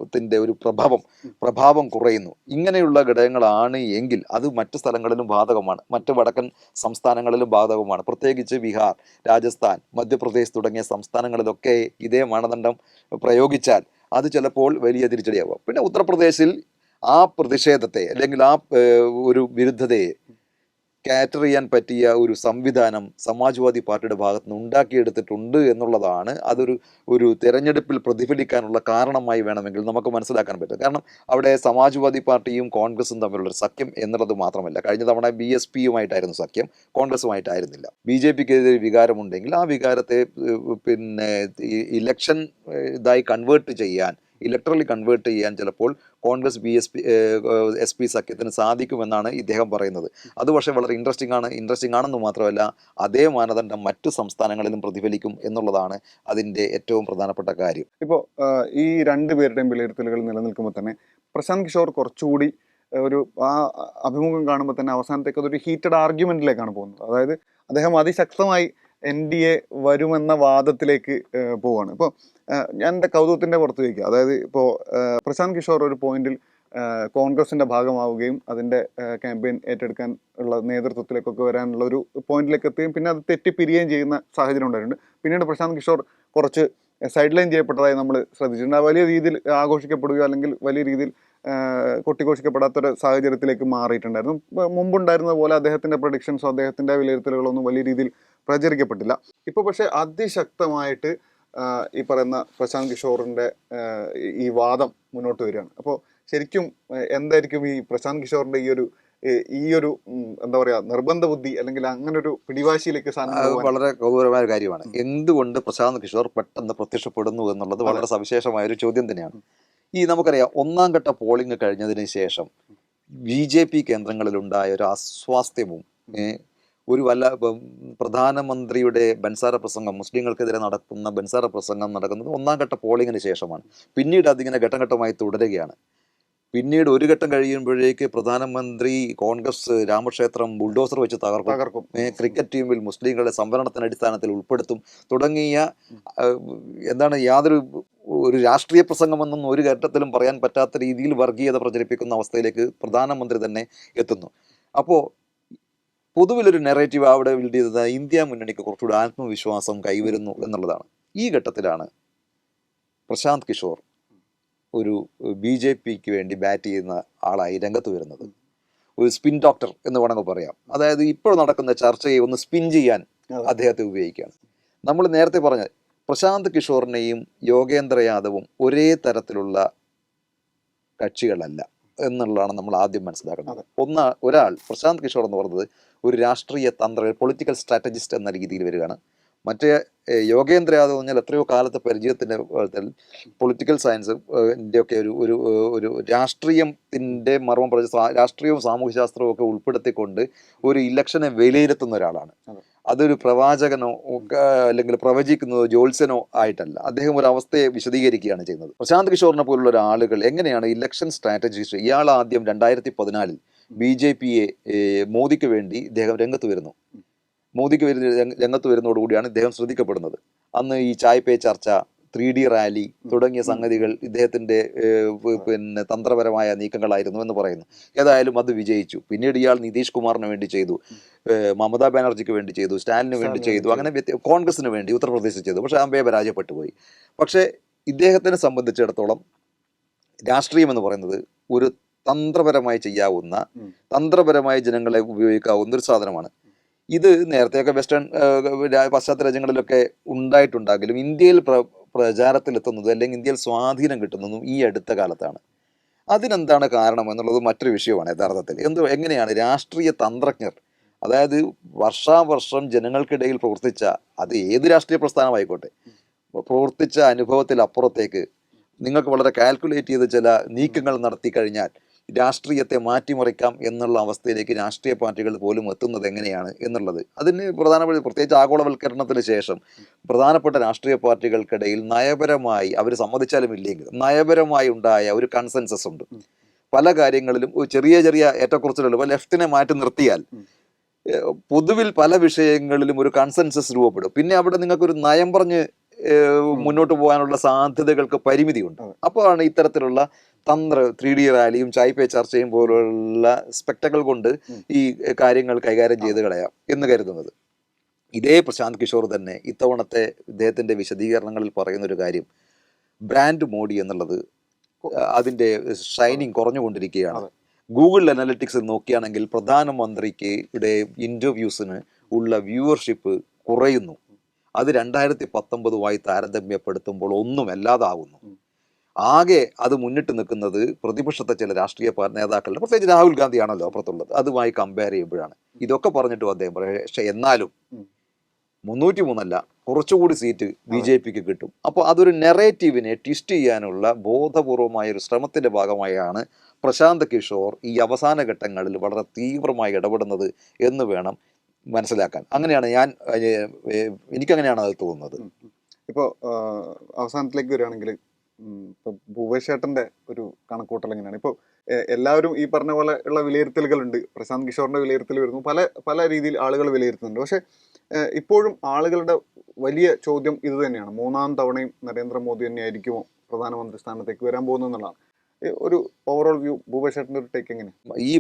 ത്തിന്റെ ഒരു പ്രഭാവം പ്രഭാവം കുറയുന്നു. ഇങ്ങനെയുള്ള ഘടകങ്ങളാണ് എങ്കിൽ അത് മറ്റു സ്ഥലങ്ങളിലും ബാധകമാണ്. മറ്റ് വടക്കൻ സംസ്ഥാനങ്ങളിലും ബാധകമാണ്. പ്രത്യേകിച്ച് ബീഹാർ രാജസ്ഥാൻ മധ്യപ്രദേശ് തുടങ്ങിയ സംസ്ഥാനങ്ങളിലൊക്കെ ഇതേ മാനദണ്ഡം പ്രയോഗിച്ചാൽ അത് ചിലപ്പോൾ വലിയ തിരിച്ചടിയാവാം. പിന്നെ ഉത്തർപ്രദേശിൽ ആ പ്രതിഷേധത്തെ അല്ലെങ്കിൽ ആ ഒരു വിരുദ്ധതയെ കാറ്റർ ചെയ്യാൻ പറ്റിയ ഒരു സംവിധാനം സമാജ്വാദി പാർട്ടിയുടെ ഭാഗത്ത് നിന്ന് ഉണ്ടാക്കിയെടുത്തിട്ടുണ്ട് എന്നുള്ളതാണ് അതൊരു ഒരു തെരഞ്ഞെടുപ്പിൽ പ്രതിഫലിക്കാനുള്ള കാരണമായി വേണമെങ്കിൽ നമുക്ക് മനസ്സിലാക്കാൻ പറ്റും. കാരണം അവിടെ സമാജ്വാദി പാർട്ടിയും കോൺഗ്രസും തമ്മിലുള്ള സഖ്യം എന്നുള്ളത് മാത്രമല്ല. കഴിഞ്ഞ തവണ ബി എസ് പിയുമായിട്ടായിരുന്നു സഖ്യം കോൺഗ്രസുമായിട്ടായിരുന്നില്ല. ബി ജെ പിക്ക് എതിരെ വികാരമുണ്ടെങ്കിൽ ആ വികാരത്തെ പിന്നെ ഇലക്ഷൻ ഇതായി കൺവേർട്ട് ചെയ്യാൻ ഇലക്ട്രലി കൺവേർട്ട് ചെയ്യാൻ ചിലപ്പോൾ Congress B S P S P സഖ്യത്തിന് സാധിക്കുമെന്നാണ് ഇദ്ദേഹം പറയുന്നത്. അത് പക്ഷേ വളരെ ഇൻട്രസ്റ്റിംഗ് ആണ്. ഇൻട്രസ്റ്റിംഗ് ആണെന്ന് മാത്രമല്ല അതേ മാനദണ്ഡം മറ്റു സംസ്ഥാനങ്ങളിലും പ്രതിഫലിക്കും എന്നുള്ളതാണ് അതിന്റെ ഏറ്റവും പ്രധാനപ്പെട്ട കാര്യം. ഇപ്പോൾ ഈ രണ്ട് പേരുടെയും വിലയിരുത്തലുകൾ നിലനിൽക്കുമ്പോൾ തന്നെ പ്രശാന്ത് കിഷോർ കുറച്ചുകൂടി ഒരു ആ അഭിമുഖം കാണുമ്പോൾ തന്നെ അവസാനത്തേക്ക് അതൊരു ഹീറ്റഡ് ആർഗ്യുമെന്റിലേക്കാണ് പോകുന്നത്. അതായത് അദ്ദേഹം അതിശക്തമായി എൻ ഡി എ വരുമെന്ന വാദത്തിലേക്ക് പോവാണ്. ഇപ്പോൾ ഞാൻ എന്റെ കൗതുകത്തിന്റെ പുറത്ത് വയ്ക്കുക അതായത് ഇപ്പോൾ പ്രശാന്ത് കിഷോർ ഒരു പോയിന്റിൽ കോൺഗ്രസിന്റെ ഭാഗമാവുകയും അതിന്റെ ക്യാമ്പയിൻ ഏറ്റെടുക്കാൻ ഉള്ള നേതൃത്വത്തിലേക്കൊക്കെ വരാനുള്ള ഒരു പോയിന്റിലേക്ക് എത്തുകയും പിന്നെ അത് തെറ്റിപ്പിരിയുകയും ചെയ്യുന്ന സാഹചര്യം ഉണ്ടായിട്ടുണ്ട്. പിന്നീട് പ്രശാന്ത് കിഷോർ കുറച്ച് സൈഡ് ലൈൻ ചെയ്യപ്പെട്ടതായി നമ്മൾ ശ്രദ്ധിച്ചിട്ടുണ്ട്. വലിയ രീതിയിൽ ആഘോഷിക്കപ്പെടുകയോ അല്ലെങ്കിൽ വലിയ രീതിയിൽ കൊട്ടിഘോഷിക്കപ്പെടാത്തൊരു സാഹചര്യത്തിലേക്ക് മാറിയിട്ടുണ്ടായിരുന്നു. മുമ്പുണ്ടായിരുന്ന പോലെ അദ്ദേഹത്തിന്റെ പ്രൊഡിക്ഷൻസോ അദ്ദേഹത്തിന്റെ വിലയിരുത്തലുകളൊന്നും വലിയ രീതിയിൽ പ്രചരിക്കപ്പെട്ടില്ല. ഇപ്പോൾ പക്ഷേ അതിശക്തമായിട്ട് ഈ പറയുന്ന പ്രശാന്ത് കിഷോറിന്റെ ഈ- വാദം മുന്നോട്ട് വരികയാണ്. അപ്പോൾ ശരിക്കും എന്തായിരിക്കും ഈ പ്രശാന്ത് കിഷോറിന്റെ ഈ ഒരു ഈ- ഒരു എന്താ പറയാ നിർബന്ധ ബുദ്ധി അല്ലെങ്കിൽ അങ്ങനെ ഒരു പിടിവാശിയിലേക്ക് വളരെ ഗൗരവമായ ഒരു കാര്യമാണ്. എന്തുകൊണ്ട് പ്രശാന്ത് കിഷോർ പെട്ടെന്ന് പ്രത്യക്ഷപ്പെടുന്നു എന്നുള്ളത് വളരെ സവിശേഷമായ ഒരു ചോദ്യം തന്നെയാണ്. ഈ നമുക്കറിയാം ഒന്നാം ഘട്ട പോളിംഗ് കഴിഞ്ഞതിന് ശേഷം ബി ജെ പി കേന്ദ്രങ്ങളിലുണ്ടായ ഒരു അസ്വാസ്ഥ്യവും ഒരു വല്ല പ്രധാനമന്ത്രിയുടെ ബൻസാര പ്രസംഗം മുസ്ലിങ്ങൾക്കെതിരെ നടക്കുന്ന ബൻസാര പ്രസംഗം നടക്കുന്നത് ഒന്നാം ഘട്ട പോളിങ്ങിന് ശേഷമാണ്. പിന്നീട് അതിങ്ങനെ ഘട്ടം ഘട്ടമായി തുടരുകയാണ്. പിന്നീട് ഒരു ഘട്ടം കഴിയുമ്പോഴേക്ക് പ്രധാനമന്ത്രി കോൺഗ്രസ് രാമക്ഷേത്രം ബുൾഡോസർ വെച്ച് തകർക്കും. തകർക്കും. ക്രിക്കറ്റ് ടീമിൽ മുസ്ലിങ്ങളെ സംവരണത്തിന് അടിസ്ഥാനത്തിൽ ഉൾപ്പെടുത്തും. തുടങ്ങിയ എന്താണ് യാതൊരു ഒരു രാഷ്ട്രീയ പ്രസംഗമെന്നൊന്നും ഒരു ഘട്ടത്തിലും പറയാൻ പറ്റാത്ത രീതിയിൽ വർഗീയത പ്രചരിപ്പിക്കുന്ന അവസ്ഥയിലേക്ക് പ്രധാനമന്ത്രി തന്നെ എത്തുന്നു. അപ്പോൾ പൊതുവിലൊരു നെറേറ്റീവ് അവിടെ ബിൽഡ് ചെയ്തത് ഇന്ത്യ മുന്നണിക്ക് കുറച്ചുകൂടി ആത്മവിശ്വാസം കൈവരുന്നു എന്നുള്ളതാണ്. ഈ ഘട്ടത്തിലാണ് പ്രശാന്ത് കിഷോർ ഒരു ബി ജെ പിക്ക് വേണ്ടി ബാറ്റ് ചെയ്യുന്ന ആളായി രംഗത്ത് വരുന്നത്. ഒരു സ്പിൻ ഡോക്ടർ എന്ന് വേണമെങ്കിൽ പറയാം. അതായത് ഇപ്പോൾ നടക്കുന്ന ചർച്ചയെ ഒന്ന് സ്പിൻ ചെയ്യാൻ. അദ്ദേഹത്തെ ഉപയോഗിക്കുകയാണ്. നമ്മൾ നേരത്തെ പറഞ്ഞ പ്രശാന്ത് കിഷോറിനെയും യോഗേന്ദ്ര യാദവും ഒരേ തരത്തിലുള്ള കക്ഷികളല്ല എന്നുള്ളതാണ് നമ്മൾ ആദ്യം മനസ്സിലാക്കുന്നത് ഒന്ന് ഒരാൾ പ്രശാന്ത് കിഷോർ എന്ന് പറയുന്നത് ഒരു രാഷ്ട്രീയ തന്ത്ര പൊളിറ്റിക്കൽ സ്ട്രാറ്റജിസ്റ്റ് എന്ന രീതിയിൽ വരികയാണ്. മറ്റേ യോഗേന്ദ്ര യാദവ് എന്ന് പറഞ്ഞാൽ എത്രയോ കാലത്തെ പരിചയത്തിന്റെ പൊളിറ്റിക്കൽ സയൻസ് ഒക്കെ ഒരു ഒരു ഒരു രാഷ്ട്രീയത്തിന്റെ മർമ്മം പറഞ്ഞ രാഷ്ട്രീയവും സാമൂഹ്യശാസ്ത്രവും ഒക്കെ ഉൾപ്പെടുത്തിക്കൊണ്ട് ഒരു ഇലക്ഷനെ വിലയിരുത്തുന്ന ഒരാളാണ്. അതെ. അതൊരു പ്രവാചകനോ അല്ലെങ്കിൽ പ്രവചിക്കുന്നതോ ജ്യോത്സ്യനോ ആയിട്ടല്ല. അദ്ദേഹം ഒരു അവസ്ഥയെ വിശദീകരിക്കുകയാണ് ചെയ്യുന്നത്. പ്രശാന്ത് കിഷോറിനെ പോലുള്ള ആളുകൾ എങ്ങനെയാണ് ഇലക്ഷൻ സ്ട്രാറ്റജിസ്റ്റ് ഇയാൾ ആദ്യം രണ്ടായിരത്തി പതിനാലിൽ ബി ജെ പിയെ മോദിക്ക് വേണ്ടി ഇദ്ദേഹം രംഗത്ത് വരുന്നു. മോദിക്ക് വരുന്ന രംഗ- രംഗത്ത് വരുന്നതോടുകൂടിയാണ് ഇദ്ദേഹം ശ്രദ്ധിക്കപ്പെടുന്നത്. അന്ന് ഈ ചായ് പേ ചർച്ച ത്രീ ഡി റാലി തുടങ്ങിയ സംഗതികൾ ഇദ്ദേഹത്തിന്റെ പിന്നെ തന്ത്രപരമായ നീക്കങ്ങളായിരുന്നു എന്ന് പറയുന്നു. ഏതായാലും അത് വിജയിച്ചു. പിന്നീട് ഇയാൾ നിതീഷ് കുമാറിന് വേണ്ടി ചെയ്തു. മമതാ ബാനർജിക്ക് വേണ്ടി ചെയ്തു. സ്റ്റാലിന് വേണ്ടി ചെയ്തു. അങ്ങനെ കോൺഗ്രസിന് വേണ്ടി ഉത്തർപ്രദേശിൽ ചെയ്തു. പക്ഷെ അമ്പയെ പരാജയപ്പെട്ടു പോയി. പക്ഷേ ഇദ്ദേഹത്തിനെ സംബന്ധിച്ചിടത്തോളം രാഷ്ട്രീയം എന്ന് പറയുന്നത് ഒരു തന്ത്രപരമായി ചെയ്യാവുന്ന തന്ത്രപരമായി ജനങ്ങളെ ഉപയോഗിക്കാവുന്ന ഒരു സാധനമാണ്. ഇത് നേരത്തെയൊക്കെ വെസ്റ്റേൺ പാശ്ചാത്യ രാജ്യങ്ങളിലൊക്കെ ഉണ്ടായിട്ടുണ്ടെങ്കിലും ഇന്ത്യയിൽ പ്ര പ്രചാരത്തിലെത്തുന്നത് അല്ലെങ്കിൽ ഇന്ത്യയിൽ സ്വാധീനം കിട്ടുന്നതും ഈ അടുത്ത കാലത്താണ്. അതിനെന്താണ് കാരണം എന്നുള്ളത് മറ്റൊരു വിഷയമാണ് യഥാർത്ഥത്തിൽ. എന്ത് എങ്ങനെയാണ് രാഷ്ട്രീയ തന്ത്രജ്ഞർ അതായത് വർഷാവർഷം ജനങ്ങൾക്കിടയിൽ പ്രവർത്തിച്ച അത് ഏത് രാഷ്ട്രീയ പ്രസ്ഥാനമായിക്കോട്ടെ പ്രവർത്തിച്ച അനുഭവത്തിൽ അപ്പുറത്തേക്ക് നിങ്ങൾക്ക് വളരെ കാൽക്കുലേറ്റ് ചെയ്ത് ചില നീക്കങ്ങൾ നടത്തി കഴിഞ്ഞാൽ രാഷ്ട്രീയത്തെ മാറ്റിമറിക്കാം എന്നുള്ള അവസ്ഥയിലേക്ക് രാഷ്ട്രീയ പാർട്ടികൾ പോലും എത്തുന്നത് എങ്ങനെയാണ് എന്നുള്ളത്. അതിന് പ്രധാനപ്പെട്ട പ്രത്യേകിച്ച് ആഗോളവൽക്കരണത്തിന് ശേഷം പ്രധാനപ്പെട്ട രാഷ്ട്രീയ പാർട്ടികൾക്കിടയിൽ നയപരമായി അവർ സമ്മതിച്ചാലും ഇല്ലെങ്കിലും നയപരമായി ഉണ്ടായ ഒരു കൺസെൻസസ് ഉണ്ട്. പല കാര്യങ്ങളിലും ഒരു ചെറിയ ചെറിയ ഏറ്റക്കുറച്ചിലുകൾ ലെഫ്റ്റിനെ മാറ്റി നിർത്തിയാൽ പൊതുവിൽ പല വിഷയങ്ങളിലും ഒരു കൺസെൻസസ് രൂപപ്പെടും. പിന്നെ അവിടെ നിങ്ങൾക്കൊരു നയം പറഞ്ഞ് മുന്നോട്ട് പോകാനുള്ള സാധ്യതകൾക്ക് പരിമിതിയുണ്ട്. അപ്പോഴാണ് ഇത്തരത്തിലുള്ള തന്ത്ര ത്രീ ഡി റാലിയും ചായ് പേ ചർച്ചയും പോലുള്ള സ്പെക്ടകൾ കൊണ്ട് ഈ കാര്യങ്ങൾ കൈകാര്യം ചെയ്ത് കളയാം എന്ന് കരുതുന്നത്. ഇതേ പ്രശാന്ത് കിഷോർ തന്നെ ഇത്തവണത്തെ ഇദ്ദേഹത്തിന്റെ വിശദീകരണങ്ങളിൽ പറയുന്ന ഒരു കാര്യം ബ്രാൻഡ് മോഡി എന്നുള്ളത് അതിന്റെ അതിന്റെ ഷൈനിങ് കുറഞ്ഞുകൊണ്ടിരിക്കുകയാണ്. ഗൂഗിൾ അനാലിറ്റിക്സ് നോക്കുകയാണെങ്കിൽ പ്രധാനമന്ത്രിക്ക് ഇവിടെ ഇന്റർവ്യൂസിന് ഉള്ള വ്യൂവർഷിപ്പ് കുറയുന്നു. അത് രണ്ടായിരത്തി പത്തൊമ്പതുമായി താരതമ്യപ്പെടുത്തുമ്പോൾ ഒന്നും അല്ലാതാകുന്നു ആകെ അത് മുന്നിട്ട് നിൽക്കുന്നത് പ്രതിപക്ഷത്തെ ചില രാഷ്ട്രീയ നേതാക്കളുടെ പ്രത്യേകിച്ച് രാഹുൽ ഗാന്ധിയാണല്ലോ അപ്പുറത്തുള്ളത്. അതുമായി കമ്പയർ ചെയ്യുമ്പോഴാണ്. ഇതൊക്കെ പറഞ്ഞിട്ടും അദ്ദേഹം പക്ഷെ എന്നാലും. മുന്നൂറ്റി മൂന്നല്ല കുറച്ചുകൂടി സീറ്റ് ബി ജെ പിക്ക് കിട്ടും. അപ്പോൾ അതൊരു നെറേറ്റീവിനെ ട്വിസ്റ്റ് ചെയ്യാനുള്ള ബോധപൂർവമായ ഒരു ശ്രമത്തിന്റെ ഭാഗമായാണ് പ്രശാന്ത് കിഷോർ ഈ അവസാന ഘട്ടങ്ങളിൽ വളരെ തീവ്രമായി ഇടപെടുന്നത് എന്ന് വേണം മനസ്സിലാക്കാൻ. അങ്ങനെയാണ് ഞാൻ എനിക്കങ്ങനെയാണ് അത് തോന്നുന്നത്. ഇപ്പോൾ അവസാനത്തിലേക്ക് വരികയാണെങ്കിൽ ഇപ്പൊ ഭൂപേഷ് ഒരു കണക്കൂട്ടൽ എങ്ങനെയാണ്? ഇപ്പോൾ എല്ലാവരും ഈ പറഞ്ഞ പോലെ ഉള്ള വിലയിരുത്തലുകളുണ്ട്. പ്രശാന്ത് കിഷോറിന്റെ വിലയിരുത്തൽ വരുന്നു. പല പല രീതിയിൽ ആളുകൾ വിലയിരുത്തുന്നുണ്ട്. പക്ഷേ ഇപ്പോഴും ആളുകളുടെ വലിയ ചോദ്യം ഇത് തന്നെയാണ്. മൂന്നാം തവണയും നരേന്ദ്രമോദി തന്നെ ആയിരിക്കുമോ പ്രധാനമന്ത്രി സ്ഥാനത്തേക്ക് വരാൻ പോകുന്നു എന്നുള്ളതാണ്. ഒരു ഓവറോൾ വ്യൂ ഭൂപേഷ് ചേട്ടന്റെ ഒരു ടേക്ക് എങ്ങനെയാണ്? ഈ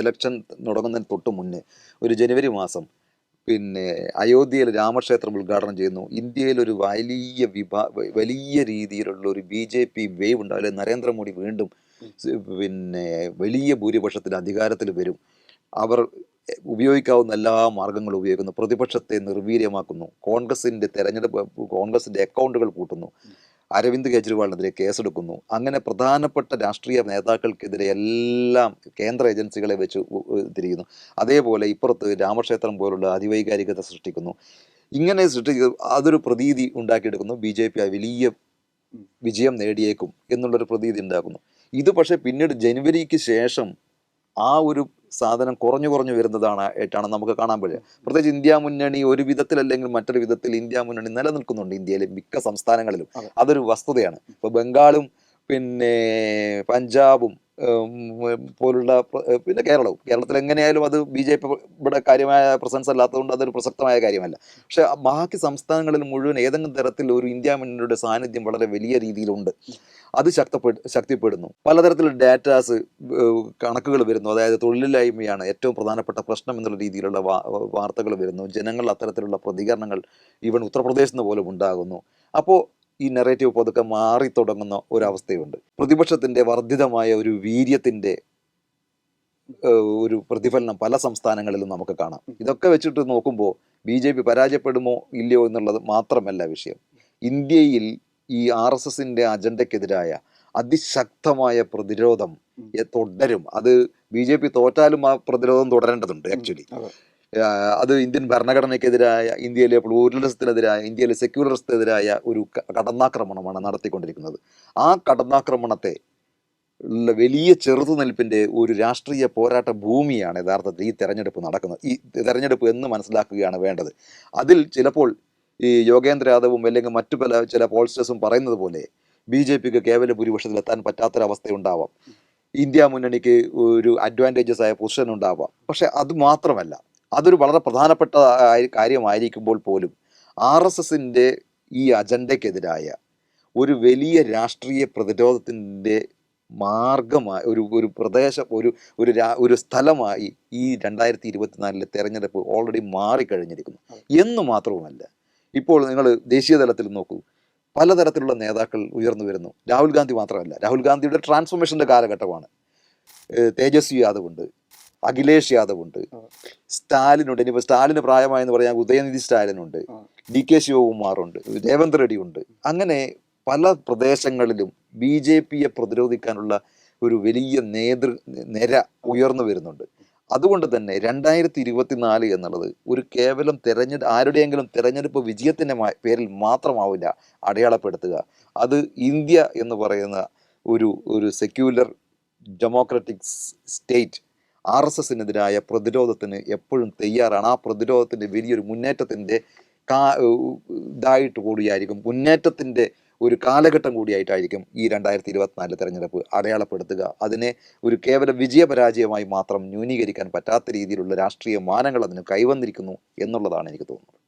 ഇലക്ഷൻ തുടങ്ങുന്നതിന് തൊട്ട് മുന്നേ ഒരു ജനുവരി മാസം പിന്നെ അയോധ്യയിൽ രാമക്ഷേത്രം ഉദ്ഘാടനം ചെയ്യുന്നു. ഇന്ത്യയിലൊരു വലിയ വിഭാ വലിയ രീതിയിലുള്ള ഒരു ബി ജെ പി വേവ് ഉണ്ടാവും അല്ലെങ്കിൽ നരേന്ദ്രമോദി വീണ്ടും പിന്നെ വലിയ ഭൂരിപക്ഷത്തിൽ അധികാരത്തിൽ വരും. അവർ ഉപയോഗിക്കാവുന്ന എല്ലാ മാർഗങ്ങളും ഉപയോഗിക്കുന്നു. പ്രതിപക്ഷത്തെ നിർവീര്യമാക്കുന്നു. കോൺഗ്രസിന്റെ തെരഞ്ഞെടുപ്പ് കോൺഗ്രസിന്റെ അക്കൗണ്ടുകൾ കൂട്ടുന്നു. അരവിന്ദ് കെജ്രിവാളിനെതിരെ കേസെടുക്കുന്നു. അങ്ങനെ പ്രധാനപ്പെട്ട രാഷ്ട്രീയ നേതാക്കൾക്കെതിരെ എല്ലാം കേന്ദ്ര ഏജൻസികളെ വെച്ച് തിരിയുന്നു. അതേപോലെ ഇപ്പുറത്ത് രാമക്ഷേത്രം പോലുള്ള അതിവൈകാരികത സൃഷ്ടിക്കുന്നു. ഇങ്ങനെ സൃഷ്ടിച്ച് അതൊരു പ്രതീതി ഉണ്ടാക്കിയെടുക്കുന്നു. ബി ജെ പി വലിയ വിജയം നേടിയേക്കും എന്നുള്ളൊരു പ്രതീതി ഉണ്ടാക്കുന്നു. ഇത് പക്ഷേ പിന്നീട് ജനുവരിക്ക് ശേഷം ആ ഒരു സാധനം കുറഞ്ഞു കുറഞ്ഞു വരുന്നതാണ് ആയിട്ടാണ് നമുക്ക് കാണാൻ പറ്റുക. പ്രത്യേകിച്ച് ഇന്ത്യ മുന്നണി ഒരു വിധത്തിലല്ലെങ്കിൽ മറ്റൊരു വിധത്തിൽ ഇന്ത്യ മുന്നണി നിലനിൽക്കുന്നുണ്ട് ഇന്ത്യയിലെ മിക്ക സംസ്ഥാനങ്ങളിലും. അതൊരു വസ്തുതയാണ്. ഇപ്പൊ ബംഗാളും പിന്നെ പഞ്ചാബും പോലുള്ള പിന്നെ കേരളവും. കേരളത്തിൽ എങ്ങനെയായാലും അത് ബി ജെ പി ഇവിടെ കാര്യമായ പ്രസൻസ് അല്ലാത്തതുകൊണ്ട് അതൊരു പ്രസക്തമായ കാര്യമല്ല. പക്ഷെ ബാക്കി സംസ്ഥാനങ്ങളിൽ മുഴുവൻ ഏതെങ്കിലും തരത്തിൽ ഒരു ഇന്ത്യ മുന്നണിയുടെ സാന്നിധ്യം വളരെ വലിയ രീതിയിലുണ്ട്. അത് ശക്തപ്പെട്ട് ശക്തിപ്പെടുന്നു. പലതരത്തിലുള്ള ഡാറ്റാസ് കണക്കുകൾ വരുന്നു. അതായത് തൊഴിലില്ലായ്മയാണ് ഏറ്റവും പ്രധാനപ്പെട്ട പ്രശ്നം എന്നുള്ള രീതിയിലുള്ള വാർത്തകൾ വരുന്നു. ജനങ്ങൾ അത്തരത്തിലുള്ള പ്രതികരണങ്ങൾ ഈവൻ ഉത്തർപ്രദേശിൽ നിന്ന് പോലും ഉണ്ടാകുന്നു. അപ്പോൾ ഈ നെറേറ്റീവ് പതുക്കെ മാറി തുടങ്ങുന്ന ഒരവസ്ഥയുണ്ട്. പ്രതിപക്ഷത്തിന്റെ വർദ്ധിതമായ ഒരു വീര്യത്തിന്റെ ഒരു പ്രതിഫലനം പല സംസ്ഥാനങ്ങളിലും നമുക്ക് കാണാം. ഇതൊക്കെ വെച്ചിട്ട് നോക്കുമ്പോൾ ബി ജെ പി പരാജയപ്പെടുമോ ഇല്ലയോ എന്നുള്ളത് മാത്രമല്ല വിഷയം. ഇന്ത്യയിൽ ഈ ആർ എസ് എസിന്റെ അജണ്ടക്കെതിരായ അതിശക്തമായ പ്രതിരോധം തുടരും. അത് ബി ജെ പി തോറ്റാലും ആ പ്രതിരോധം തുടരേണ്ടതുണ്ട് ആക്ച്വലി അത്. ഇന്ത്യൻ ഭരണഘടനയ്ക്കെതിരായ ഇന്ത്യയിലെ പ്ലൂരലിസത്തിനെതിരായ ഇന്ത്യയിലെ സെക്യുലറിസത്തിനെതിരായ ഒരു കടന്നാക്രമണമാണ് നടത്തിക്കൊണ്ടിരിക്കുന്നത്. ആ കടന്നാക്രമണത്തെ ഉള്ള വലിയ ചെറുത്തുനിൽപ്പിന്റെ ഒരു രാഷ്ട്രീയ പോരാട്ട ഭൂമിയാണ് യഥാർത്ഥത്തിൽ ഈ തെരഞ്ഞെടുപ്പ് നടക്കുന്നത്. ഈ തെരഞ്ഞെടുപ്പ് എന്ന് മനസ്സിലാക്കുകയാണ് വേണ്ടത്. അതിൽ ചിലപ്പോൾ ഈ യോഗേന്ദ്ര യാദവും അല്ലെങ്കിൽ മറ്റു പല ചില പോൾസ്റ്റേഴ്സും പറയുന്നത് പോലെ ബി ജെ പിക്ക് കേവല പറ്റാത്തൊരവസ്ഥ ഉണ്ടാവാം ഇന്ത്യ മുന്നണിക്ക് ഒരു അഡ്വാന്റേജസ് ആയ പൊസിഷൻ ഉണ്ടാവാം. പക്ഷെ അത് മാത്രമല്ല അതൊരു വളരെ പ്രധാനപ്പെട്ട കാര്യമായിരിക്കുമ്പോൾ പോലും ആർ എസ് എസിന്റെ ഈ അജണ്ടയ്ക്കെതിരായ ഒരു വലിയ രാഷ്ട്രീയ പ്രതിരോധത്തിന്റെ മാർഗമായി ഒരു ഒരു പ്രദേശം ഒരു ഒരു ഒരു സ്ഥലമായി ഈ രണ്ടായിരത്തി ഇരുപത്തിനാലിലെ തെരഞ്ഞെടുപ്പ് ഓൾറെഡി മാറിക്കഴിഞ്ഞിരിക്കുന്നു. എന്ന് മാത്രവുമല്ല ഇപ്പോൾ നിങ്ങൾ ദേശീയ തലത്തിൽ നോക്കൂ. പലതരത്തിലുള്ള നേതാക്കൾ ഉയർന്നു വരുന്നു. രാഹുൽ ഗാന്ധി മാത്രമല്ല. രാഹുൽ ഗാന്ധിയുടെ ട്രാൻസ്ഫോർമേഷന്റെ കാലഘട്ടമാണ്. തേജസ്വി യാദവ് ഉണ്ട്. അഖിലേഷ് യാദവ് ഉണ്ട്. സ്റ്റാലിനുണ്ട്. ഇനിയിപ്പോൾ സ്റ്റാലിന് പ്രായമായെന്ന് പറയാൻ ഉദയനിധി സ്റ്റാലിനുണ്ട്. ഡി കെ ശിവകുമാറുണ്ട് രേവന്ത് റെഡ്ഡി ഉണ്ട്. അങ്ങനെ പല പ്രദേശങ്ങളിലും ബി ജെ പിയെ പ്രതിരോധിക്കാനുള്ള ഒരു വലിയ നേതൃ നിര ഉയർന്നു വരുന്നുണ്ട്. അതുകൊണ്ട് തന്നെ രണ്ടായിരത്തി ഇരുപത്തിനാല് എന്നുള്ളത് ഒരു കേവലം തെരഞ്ഞെടുപ്പ് ആരുടെയെങ്കിലും തെരഞ്ഞെടുപ്പ് വിജയത്തിന്റെ പേരിൽ മാത്രമാവില്ല അടയാളപ്പെടുത്തുക. അത് ഇന്ത്യ എന്ന് പറയുന്ന ഒരു ഒരു secular democratic state R S എസിനെതിരായ പ്രതിരോധത്തിന് എപ്പോഴും തയ്യാറാണ്. ആ പ്രതിരോധത്തിന്റെ വലിയൊരു മുന്നേറ്റത്തിന്റെ കാ ഇതായിട്ട് കൂടിയായിരിക്കും. മുന്നേറ്റത്തിന്റെ ഒരു കാലഘട്ടം കൂടിയായിട്ടായിരിക്കും ഈ രണ്ടായിരത്തി ഇരുപത്തിനാല് തെരഞ്ഞെടുപ്പ് അടയാളപ്പെടുത്തുക. അതിനെ ഒരു കേവല വിജയപരാജയമായി മാത്രം ന്യൂനീകരിക്കാൻ പറ്റാത്ത രീതിയിലുള്ള രാഷ്ട്രീയ മാനങ്ങൾ അതിന് കൈവന്നിരിക്കുന്നു എന്നുള്ളതാണ് എനിക്ക് തോന്നുന്നത്.